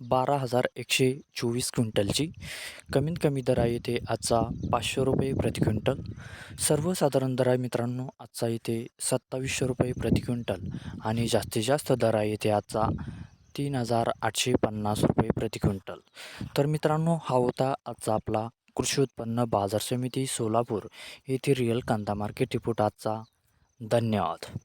बारा हजार एकशे चोवीस क्विंटलची. कमीत कमी दर आहे इथे आजचा पाचशे रुपये प्रति क्विंटल. सर्वसाधारण दर आहे मित्रांनो आजचा इथे सत्तावीसशे रुपये प्रति क्विंटल. आणि जास्तीत जास्त दर आहे इथे आजचा तीन हजार आठशे पन्नास रुपये प्रति क्विंटल. तर मित्रांनो हा होता आजचा आपला कृषी उत्पन्न बाजार समिती सोलापूर येथे रिअल कांदा मार्केट रिपोर्ट आजचा. धन्यवाद.